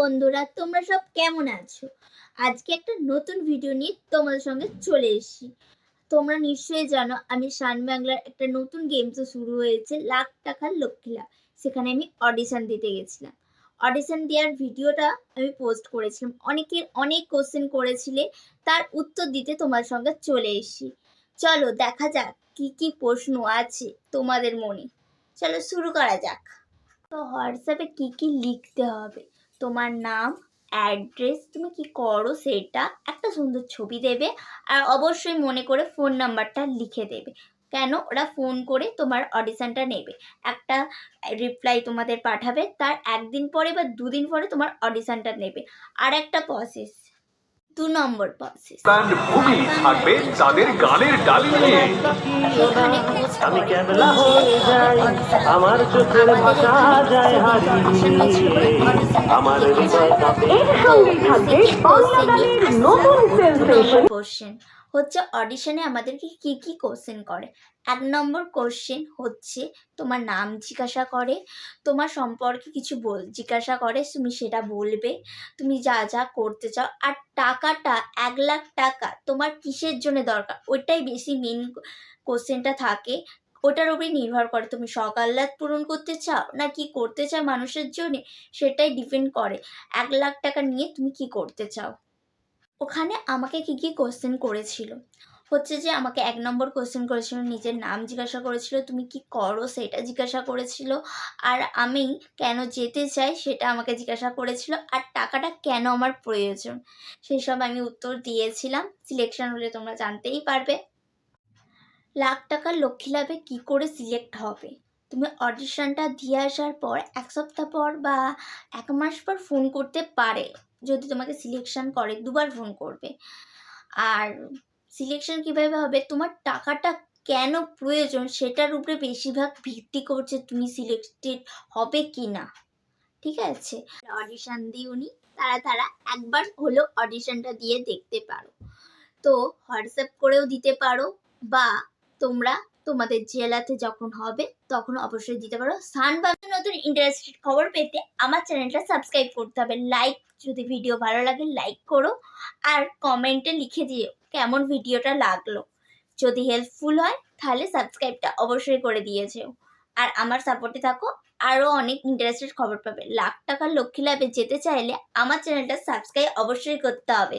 বন্ধুরা, তোমরা সব কেমন আছো? আজকে একটা নতুন ভিডিও নিয়ে তোমাদের সঙ্গে চলে এসেছি। তোমরা নিশ্চয়ই জানো, আমি শান বাংলার একটা নতুন গেম তো শুরু হয়েছে, লাখ টাকার লক্ষ্মী সেখানে আমি অডিশন দিতে গেছিলাম। অডিশন দেওয়ার ভিডিওটা আমি পোস্ট করেছিলাম। অনেকের অনেক কোশ্চেন করেছিলে, তার উত্তর দিতে তোমার সঙ্গে চলে এসেছি। চলো, দেখা যাক কি কি প্রশ্ন আছে তোমাদের মনে। চলো, শুরু করা যাক। তো হোয়াটসঅ্যাপে কি কি লিখতে হবে? তোমার নাম অ্যাড্রেস তুমি কি করো সেটা একটা সুন্দর ছবি দেবে আর অবশ্যই মনে করে ফোন নাম্বারটা লিখে দেবে। কেন? ওরা ফোন করে তোমার অডিশানটা নেবে। একটা রিপ্লাই তোমাদের পাঠাবে, তার একদিন পরে বা দুদিন পরে তোমার অডিশানটা নেবে। আর একটা প্রসেস দু নম্বর প্রসেস ভূমি থাকবে তাদের গানের ডালি নিয়ে আমি করে ক্যাবলা হয়ে যাই আমার চোখের ভাষা যায় হারিয়ে আমার হৃদয় কাঁপে এর সঙ্গেই থাকবে বাংলা গানের নতুন সেন্সেশন কোশ্চেন হচ্ছে অডিশনে আমাদেরকে কি কি কোশ্চেন করে এক নম্বর কোশ্চেন হচ্ছে, তোমার নাম জিজ্ঞাসা করে, তোমার সম্পর্কে কিছু বল, জিজ্ঞাসা করে তুমি সেটা বলবে, তুমি যা যা করতে চাও, আর টাকাটা, এক লাখ টাকা তোমার কিসের জন্য দরকার? ওইটাই বেশি মেন কোশ্চেনটা থাকে। ওটার উপরে নির্ভর করে তুমি সকাল্লাদ পূরণ করতে চাও না কি করতে চাও মানুষের জন্য? সেটাই ডিপেন্ড করে। এক লাখ টাকা নিয়ে তুমি কি করতে চাও? ওখানে আমাকে কি কি কোশ্চেন করেছিল? হচ্ছে যে আমাকে এক নম্বর কোশ্চেন করেছিল, নিজের নাম জিজ্ঞাসা করেছিল, তুমি কি করো সেটা জিজ্ঞাসা করেছিল। আর আমি কেন যেতে চাই সেটা আমাকে জিজ্ঞাসা করেছিল, আর টাকাটা কেন আমার প্রয়োজন? সেই সব আমি উত্তর দিয়েছিলাম। সিলেকশন হলে তোমরা জানতেই পারবে। লাখ টাকার লক্ষ্মী লাভে কী করে সিলেক্ট হবে? তুমি অডিশনটা দিয়ে আসার পর এক সপ্তাহ পর বা এক মাস পর ফোন করতে পারে, যদি তোমাকে সিলেকশন করে, দুবার ফোন করবে। আর সিলেকশন কীভাবে হবে? তোমার টাকাটা কেন প্রয়োজন? সেটার উপরে বেশিরভাগ ভিত্তি করছে তুমি সিলেক্টেড হবে কি না ঠিক আছে? অডিশন দিওনি তারা তারা একবার হলেও অডিশনটা দিয়ে দেখতে পারো। তো হোয়াটসঅ্যাপ করেও দিতে পারো বা তোমরা তোমাদের জেলাতে যখন হবে তখন অবশ্যই দিতে পারো। সান বাংলা নতুন ইন্টারেস্টেড খবর পেতে আমার চ্যানেলটা সাবস্ক্রাইব করতে হবে। লাইক যদি ভিডিও ভালো লাগে লাইক করো আর কমেন্টে লিখে দিও। কেমন ভিডিওটা লাগল। যদি হেল্পফুল হয়, তাহলে সাবস্ক্রাইবটা অবশ্যই করে দিয়েছেও আর আমার সাপোর্টে থাকো আরও অনেক ইন্টারেস্টেড খবর পাবে। লাখ টাকার লক্ষ্মী লাভে যেতে চাইলে আমার চ্যানেলটা সাবস্ক্রাইব অবশ্যই করতে হবে।